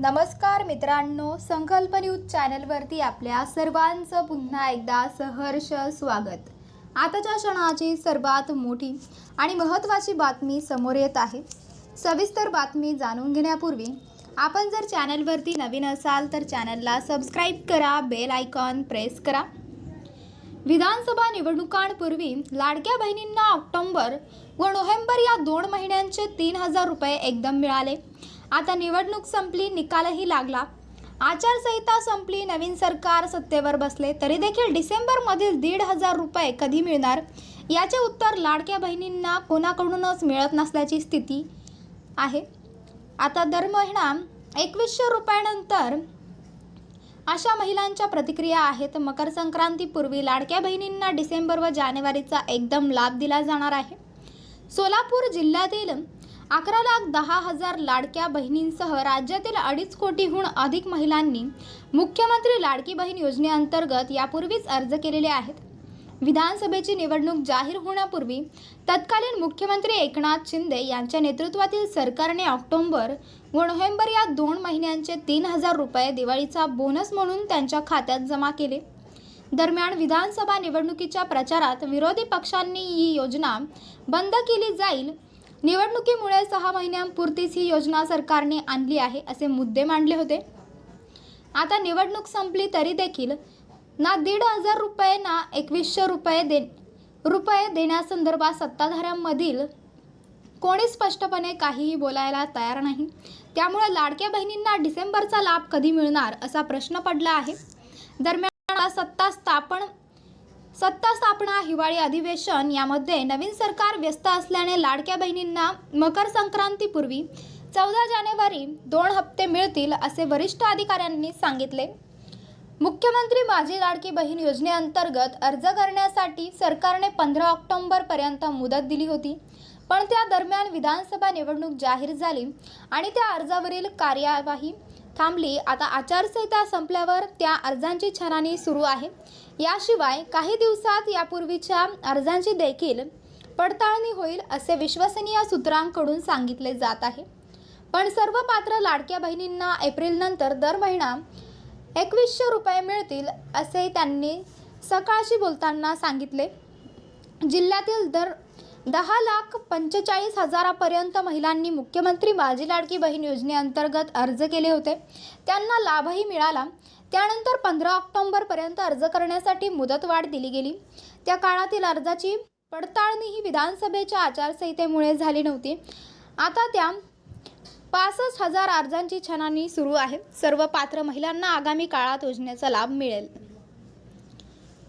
नमस्कार मित्रांनो संकल्प न्यूज चॅनलवरती आपल्या सर्वांचं पुन्हा एकदा सहर्ष स्वागत. आताच्या क्षणाची सर्वात मोठी आणि महत्त्वाची बातमी समोर येत आहे. सविस्तर बातमी जाणून घेण्यापूर्वी आपण जर चॅनलवरती नवीन असाल तर चॅनलला सबस्क्राईब करा बेल आयकॉन प्रेस करा. विधानसभा निवडणुकांपूर्वी लाडक्या बहिणींना ऑक्टोंबर व नोव्हेंबर या दोन महिन्यांचे तीन हजार रुपये एकदम मिळाले. आता निवडणूक संपली निकालही लागला. आचारसंहिता संपली नवीन सरकार सत्तेवर बसले तरी देखील डिसेंबरमधील दीड हजार रुपये कधी मिळणार? याचे उत्तर लाडक्या बहिणींना कोणाकडूनच मिळत नसल्याची स्थिती आहे. आता दर महिना एकवीसशे रुपयानंतर अशा महिलांच्या प्रतिक्रिया आहेत. मकर संक्रांतीपूर्वी लाडक्या बहिणींना डिसेंबर व जानेवारीचा एकदम लाभ दिला जाणार आहे. सोलापूर जिल्ह्यातील अकरा लाख दहा हजार लाडक्या बहिणींसह राज्यातील अडीच कोटीहून अधिक महिलांनी मुख्यमंत्री लाडकी बहीण योजनेअंतर्गत यापूर्वीच अर्ज केलेले आहेत. विधानसभेची निवडणूक जाहीर होण्यापूर्वी तत्कालीन मुख्यमंत्री एकनाथ शिंदे यांच्या नेतृत्वातील सरकारने ऑक्टोबर व नोव्हेंबर या दोन महिन्यांचे तीन हजार रुपये दिवाळीचा बोनस म्हणून त्यांच्या खात्यात जमा केले. दरम्यान विधानसभा निवडणुकीच्या प्रचारात विरोधी पक्षांनी ही योजना बंद केली जाईल निवडणुकीमुळे सहा महिन्यांपुरतीच ही योजना सरकारने आणली आहे असे मुद्दे मांडले होते. आता निवडणूक संपली तरी देखील ना दीड हजार रुपये ना एकवीसशे रुपये दे रुपये देण्यासंदर्भात सत्ताधाऱ्यांमधील कोणी स्पष्टपणे काहीही बोलायला तयार नाही. त्यामुळे लाडक्या बहिणींना डिसेंबरचा लाभ कधी मिळणार असा प्रश्न पडला आहे. दरम्यान सत्ता स्थापन सत्ता स्थापना हिवाळी अधिवेशन यामध्ये नवीन सरकार व्यस्त असल्याने लाडक्या बहिणींना मकर संक्रांतीपूर्वी चौदा जानेवारी दोन हप्ते मिळतील असे वरिष्ठ अधिकाऱ्यांनी सांगितले. मुख्यमंत्री माझी लाडकी बहीण योजनेअंतर्गत अर्ज करण्यासाठी सरकारने पंधरा ऑक्टोंबरपर्यंत मुदत दिली होती पण त्या दरम्यान विधानसभा निवडणूक जाहीर झाली आणि त्या अर्जावरील कार्यवाही थांबली. आता आचारसंहिता संपल्यावर त्या अर्जांची छाननी सुरू आहे. याशिवाय काही दिवसात यापूर्वीच्या अर्जांची देखील पडताळणी होईल असे विश्वसनीय सूत्रांकडून सांगितले जात आहे. पण सर्व पात्र लाडक्या बहिणींना एप्रिलनंतर दर महिना एकवीसशे रुपये मिळतील असे त्यांनी सकाळशी बोलताना सांगितले. जिल्ह्यातील दर दहा लाख पंचेचाळीस हजारापर्यंत महिलांनी मुख्यमंत्री माझी लाडकी बहीण योजनेअंतर्गत अर्ज केले होते. त्यांना लाभही मिळाला. त्यानंतर पंधरा ऑक्टोंबरपर्यंत अर्ज करण्यासाठी मुदतवाढ दिली गेली. त्या काळातील अर्जाची पडताळणी ही विधानसभेच्या आचारसंहितेमुळे झाली नव्हती. आता त्या पासष्ट हजार अर्जांची छाननी सुरू आहे. सर्व पात्र महिलांना आगामी काळात योजनेचा लाभ मिळेल.